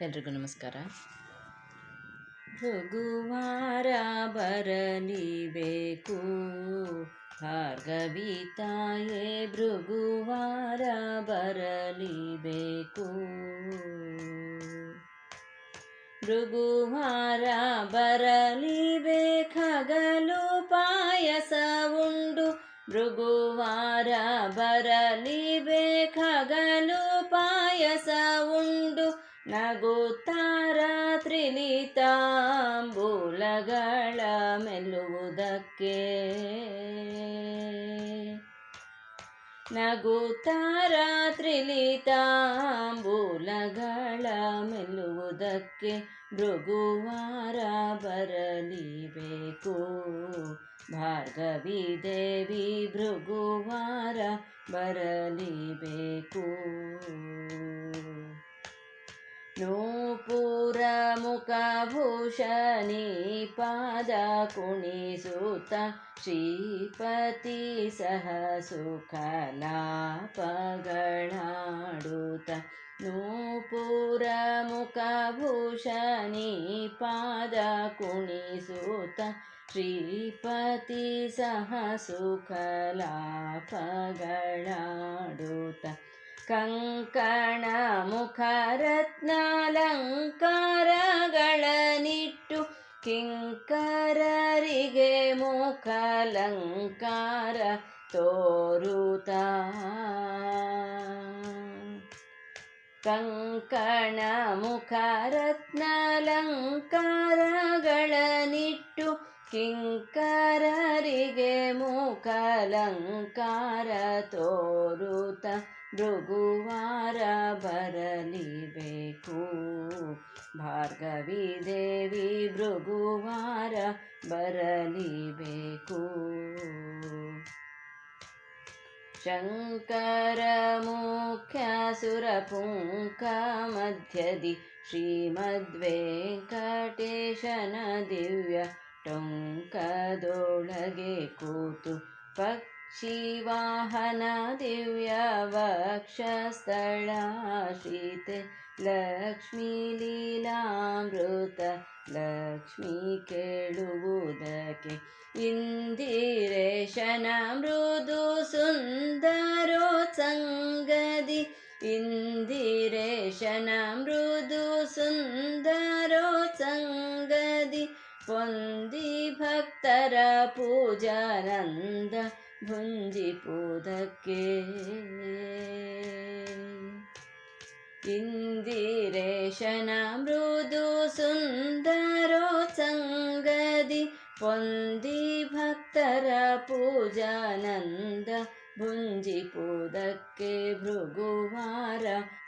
ಎಲ್ರಿಗೂ ನಮಸ್ಕಾರ ಭೃಗುವಾರ ಬರಲಿಬೇಕು ಭಾರ್ಗವಿ ತಾಯೇ ಭೃಗುವಾರ ಬರಲಿಬೇಕು ಭೃಗುವಾರ ಬರಲಿಬೇಕಗಲು ಪಾಯಸ ಉಂಡು ಭೃಗುವಾರ ಬರಲಿಬೇಕಗಲು ಪಾಯಸ ಉಂಡು ನಗುತ್ತಾರ ತ್ರಿಲಿತಾಂಬೂಲಗಳ ಮೆಲ್ಲುವುದಕ್ಕೆ. ನಗುತ್ತಾರ ತ್ರಿಲಿತಾಂಬೂಲಗಳ ಮೆಲ್ಲುವುದಕ್ಕೆ ಭೃಗುವಾರ ಬರಲಿಬೇಕು. ಭಾರ್ಗವಿ ದೇವಿ ಭೃಗುವಾರ ಬರಲಿಬೇಕು. ನೂಪುರ ಮುಖಭೂಷಣಿ ಪಾದ ಕುಣಿಸುತ್ತ ಶ್ರೀಪತಿ ಸಹ ಸುಖಲಾಪಗಳಾಡುತ್ತ ನೂಪುರ ಮುಖಭೂಷಣಿ ಪಾದ ಕುಣಿಸುತ್ತ ಶ್ರೀಪತಿ ಸಹ ಸುಖಲಾಪಗಳಾಡುತ್ತ ಕಂಕಣ ಮುಖರತ್ನಾಲಂಕಾರಗಳನಿಟ್ಟು ಕಿಂಕರರಿಗೆ ಮುಖಲಂಕಾರ ತೋರುತ. ಕಂಕಣ ಮುಖರತ್ನಾಲಂಕಾರಗಳನಿಟ್ಟು ಕಿಂಕರರಿಗೆ ಮುಖಲಂಕಾರ ತೋರುತ. ಭೃಗುವಾರ ಬರಲಿಬೇಕು ಭಾರ್ಗವಿ ದೇವಿ ಭೃಗುವಾರ ಬರಲಿಬೇಕು ಶಂಕರ ಮುಖ್ಯ ಸುರಪುಂಕ ಮಧ್ಯದಿ ಶ್ರೀಮದ್ವೆಂಕಟೇಶನ ದಿವ್ಯ ಟೊಂಕದೊಳಗೆ ಕೂತು ಪಕ್ಷಿವಾಹನ शिवाहन दिव्यवक्षस्थलाशिते लक्ष्मी लीलामृत लक्ष्मी केळुदके इन्दिरे शनमृदु सुन्दरो सङ्गदि मृदु सुन्दरोत्सङ्गदि सङ्गदि भक्तर पूजानन्द ಭುಂಜಿಪುದಕ್ಕೆ ಇಂದಿರೇಶನ ಮೃದು ಸುಂದರೋ ಸಂಗದಿ ಪೊಂದಿ ಭಕ್ತರ ಪೂಜಾನಂದ ಭುಂಜಿಪುದಕ್ಕೆ ಭೃಗುವಾರ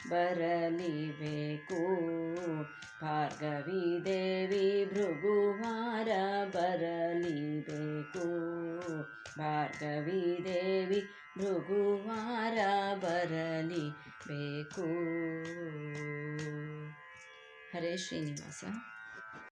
ಬರಲಿಬೇಕು. ಭಾರ್ಗವಿ ದೇವಿ ಭೃಗುವಾರ ಬರಲಿಬೇಕು. ಭಾರ್ಗವಿ ದೇವಿ ಭೃಗುವಾರ ಬರಲಿಬೇಕು ಹರೇ ಶ್ರೀನಿವಾಸ.